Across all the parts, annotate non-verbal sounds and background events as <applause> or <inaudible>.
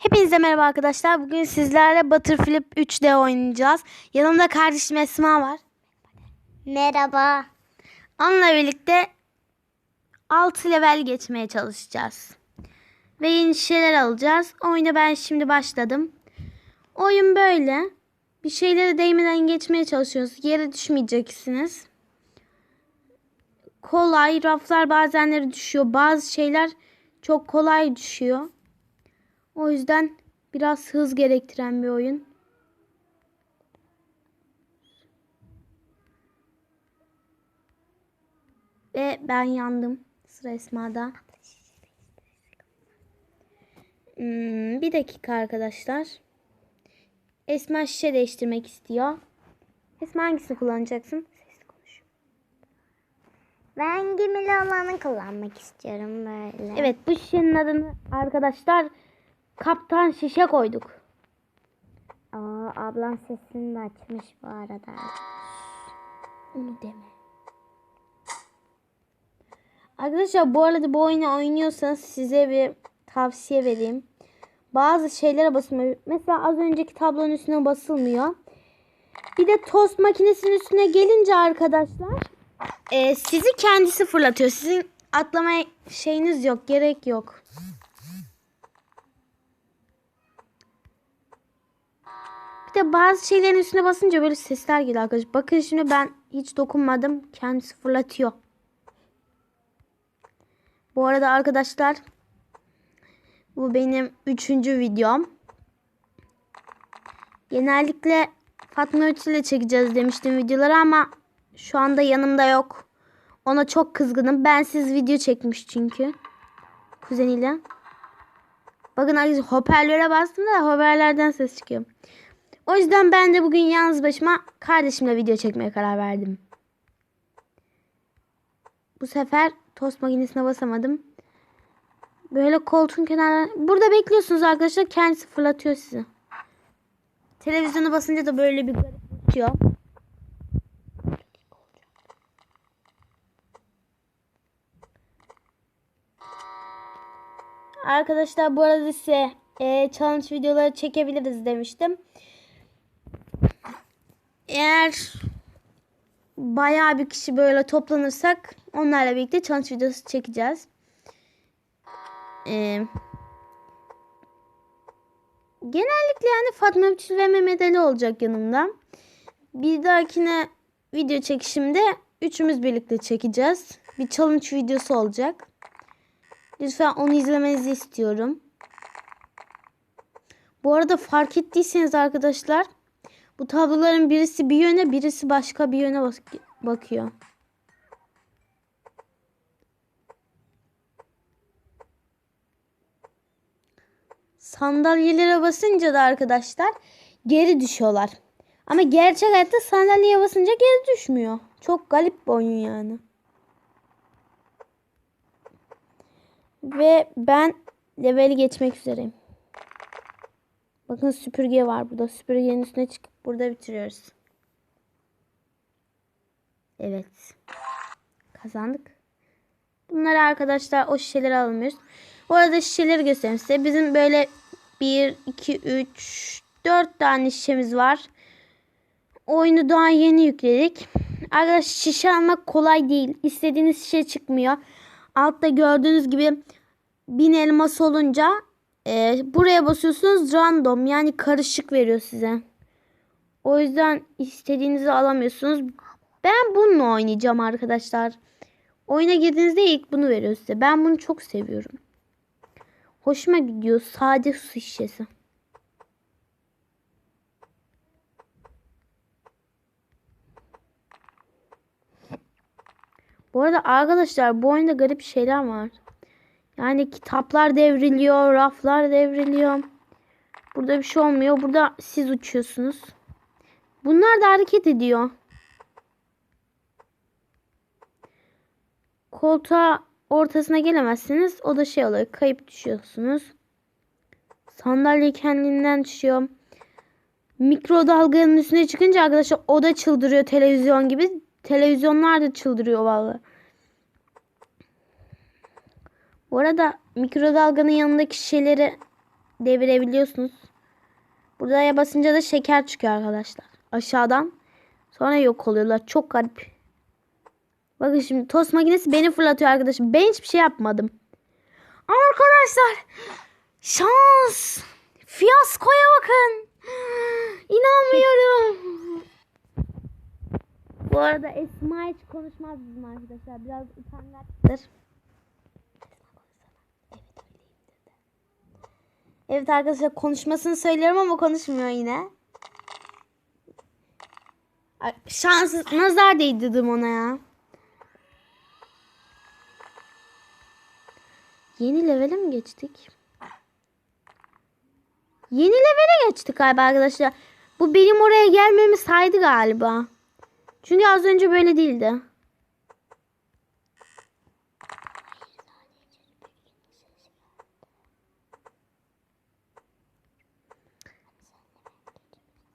Hepinize merhaba arkadaşlar. Bugün sizlerle Butterflip 3D oynayacağız. Yanımda kardeşim Esma var. Merhaba. Onunla birlikte 6 level geçmeye çalışacağız. Ve yeni şeyler alacağız. Oyuna ben şimdi başladım. Oyun böyle. Bir şeylere değmeden geçmeye çalışıyoruz. Yere düşmeyeceksiniz. Kolay. Raflar bazenleri düşüyor. Bazı şeyler çok kolay düşüyor. O yüzden biraz hız gerektiren bir oyun. Ve ben yandım. Sıra Esma'da. Hmm, bir dakika arkadaşlar. Esma şişe değiştirmek istiyor. Esma hangisini kullanacaksın? Sesli konuş. Ben gemili olanı kullanmak istiyorum böyle. Evet bu şişenin adını arkadaşlar kaptan şişe koyduk. Aa, ablam sesini de açmış bu arada. Onu deme. Arkadaşlar bu arada bu oyunu oynuyorsanız size bir tavsiye vereyim. Bazı şeylere basılmıyor. Mesela az önceki tablonun üstüne basılmıyor. Bir de tost makinesinin üstüne gelince arkadaşlar e, sizi kendisi fırlatıyor. Sizin atlamaya şeyiniz yok. Gerek yok. Bir de bazı şeylerin üstüne basınca böyle sesler geliyor arkadaşlar. Bakın şimdi ben hiç dokunmadım. Kendisi fırlatıyor. Bu arada arkadaşlar bu benim üçüncü videom. Genellikle Fatma Ötü ile çekeceğiz demiştim videoları ama şu anda yanımda yok. Ona çok kızgınım. Bensiz video çekmiş çünkü. Kuzeniyle. Bakın arkadaşlar hoparlöre bastım da hoparlörlerden ses çıkıyor. O yüzden ben de bugün yalnız başıma kardeşimle video çekmeye karar verdim. Bu sefer tost makinesine basamadım. Böyle koltuğun kenarına... Burada bekliyorsunuz arkadaşlar. Kendisi fırlatıyor sizi. Televizyonu basınca da böyle bir garip. Arkadaşlar bu arada size e, challenge videoları çekebiliriz demiştim. Eğer bayağı bir kişi böyle toplanırsak onlarla birlikte challenge videosu çekeceğiz. Ee, genellikle yani Fatma Öpçül ve Mehmet Ali olacak yanımda. Bir dahakine video çekişimde üçümüz birlikte çekeceğiz. Bir challenge videosu olacak. Lütfen onu izlemenizi istiyorum. Bu arada fark ettiyseniz arkadaşlar bu tabloların birisi bir yöne birisi başka bir yöne bak- bakıyor. Sandalyelere basınca da arkadaşlar geri düşüyorlar. Ama gerçek hayatta sandalyeye basınca geri düşmüyor. Çok garip bir oyun yani. Ve ben leveli geçmek üzereyim. Bakın süpürge var burada. Süpürgenin üstüne çıkıp burada bitiriyoruz. Evet. Kazandık. Bunları arkadaşlar o şişeleri almıyoruz. Bu arada şişeleri göstereyim size. Bizim böyle 1, 2, 3, 4 tane şişemiz var. Oyunu daha yeni yükledik. Arkadaşlar şişe almak kolay değil. İstediğiniz şişe çıkmıyor. Altta gördüğünüz gibi bin elmas olunca e, buraya basıyorsunuz random yani karışık veriyor size. O yüzden istediğinizi alamıyorsunuz. Ben bununla oynayacağım arkadaşlar. Oyuna girdiğinizde ilk bunu veriyor size. Ben bunu çok seviyorum. Hoşuma gidiyor sade su şişesi. Bu arada arkadaşlar bu oyunda garip şeyler var. Yani kitaplar devriliyor, raflar devriliyor. Burada bir şey olmuyor. Burada siz uçuyorsunuz. Bunlar da hareket ediyor. Koltuğa ortasına gelemezsiniz. O da şey oluyor. Kayıp düşüyorsunuz. Sandalye kendinden düşüyor. Mikrodalganın üstüne çıkınca arkadaşlar o da çıldırıyor televizyon gibi. Televizyonlar da çıldırıyor vallahi. Bu arada mikrodalganın yanındaki şeyleri devirebiliyorsunuz. Burada ya basınca da şeker çıkıyor arkadaşlar. Aşağıdan. Sonra yok oluyorlar. Çok garip. Bakın şimdi tost makinesi beni fırlatıyor arkadaşım. Ben hiçbir şey yapmadım. Arkadaşlar şans. Fiyaskoya bakın. İnanmıyorum. Bu arada Esma hiç konuşmaz bizim arkadaşlar. Biraz utangaçtır. Evet arkadaşlar konuşmasını söylüyorum ama konuşmuyor yine. Şanssız nazar değdirdim ona ya. Yeni levele mi geçtik? Yeni levele geçtik galiba arkadaşlar. Bu benim oraya gelmemi saydı galiba. Çünkü az önce böyle değildi.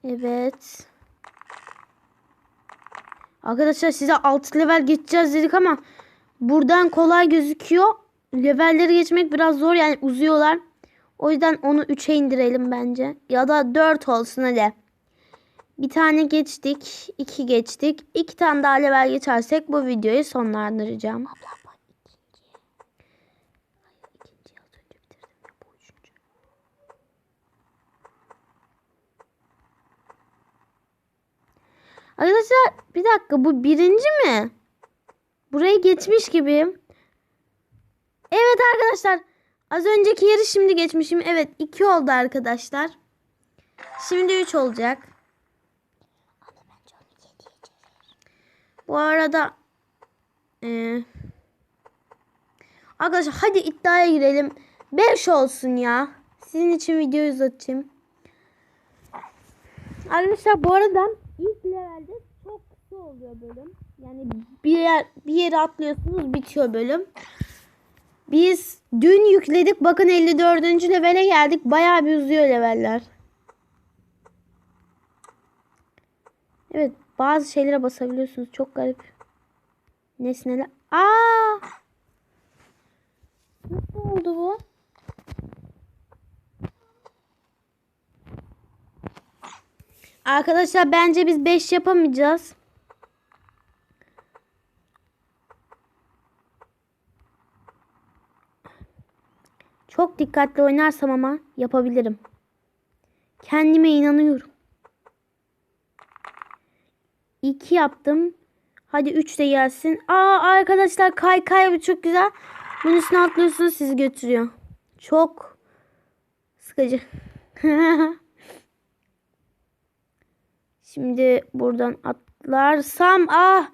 Evet. Arkadaşlar size 6 level geçeceğiz dedik ama buradan kolay gözüküyor. Levelleri geçmek biraz zor yani uzuyorlar. O yüzden onu 3'e indirelim bence. Ya da 4 olsun hadi. Bir tane geçtik. iki geçtik. iki tane daha level geçersek bu videoyu sonlandıracağım. Abla bak ikinci. Hayır ikinciyi az önce bitirdim. ya, Bu üçüncü. Arkadaşlar bir dakika bu birinci mi? Burayı geçmiş gibiyim. Evet arkadaşlar. Az önceki yeri şimdi geçmişim. Evet iki oldu arkadaşlar. Şimdi üç olacak. Bu arada eee, arkadaşlar hadi iddiaya girelim. 5 olsun ya. Sizin için videoyu uzatayım. Arkadaşlar bu arada levelde çok kısa oluyor bölüm. Yani bir yer bir yere atlıyorsunuz bitiyor bölüm. Biz dün yükledik. Bakın 54. levele geldik. Bayağı bir uzuyor leveller. Evet bazı şeylere basabiliyorsunuz. Çok garip. Nesneler. Aa! Nasıl oldu bu? Arkadaşlar bence biz 5 yapamayacağız. Çok dikkatli oynarsam ama yapabilirim. Kendime inanıyorum. 2 yaptım. Hadi 3 de gelsin. Aa arkadaşlar kay kay bu çok güzel. Bunun üstüne atlıyorsunuz sizi götürüyor. Çok sıkıcı. <laughs> Şimdi buradan atlarsam ah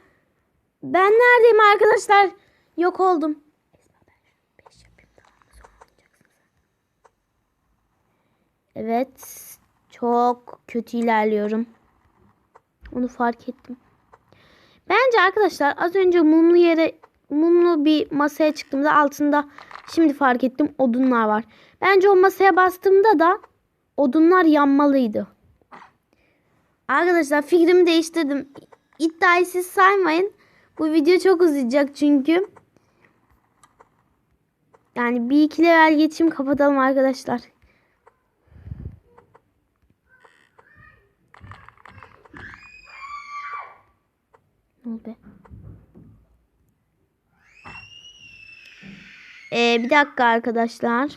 ben neredeyim arkadaşlar? Yok oldum. Evet. Çok kötü ilerliyorum. Onu fark ettim. Bence arkadaşlar az önce mumlu yere mumlu bir masaya çıktığımda altında şimdi fark ettim odunlar var. Bence o masaya bastığımda da odunlar yanmalıydı. Arkadaşlar fikrimi değiştirdim. İddiayı siz saymayın. Bu video çok uzayacak çünkü. Yani bir iki level geçeyim kapatalım arkadaşlar. Ne oldu be? Ee, bir dakika arkadaşlar.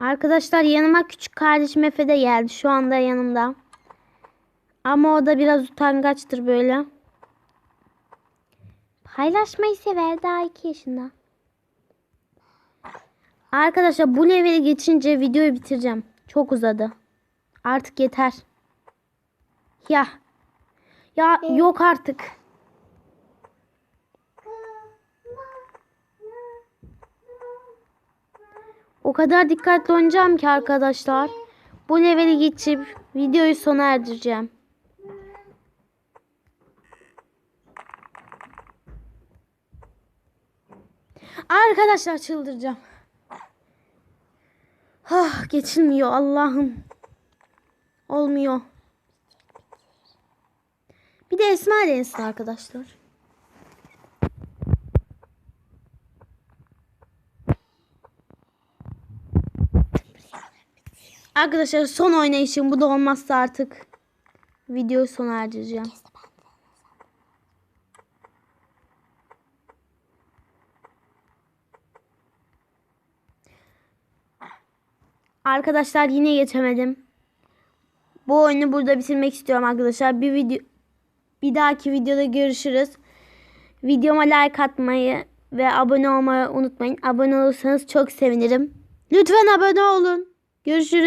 Arkadaşlar yanıma küçük kardeşim Efe de geldi. Şu anda yanımda. Ama o da biraz utangaçtır böyle. Paylaşmayı sever. Daha 2 yaşında. Arkadaşlar bu leveli geçince videoyu bitireceğim. Çok uzadı. Artık yeter. Ya. Ya yok artık. O kadar dikkatli oynayacağım ki arkadaşlar. Bu leveli geçip videoyu sona erdireceğim. Arkadaşlar çıldıracağım. Ah geçilmiyor Allah'ım. Olmuyor. Bir de Esma denesin arkadaşlar. Arkadaşlar son oynayışım bu da olmazsa artık videoyu sona erdireceğim. Arkadaşlar yine geçemedim. Bu oyunu burada bitirmek istiyorum arkadaşlar. Bir video bir dahaki videoda görüşürüz. Videoma like atmayı ve abone olmayı unutmayın. Abone olursanız çok sevinirim. Lütfen abone olun. Görüşürüz.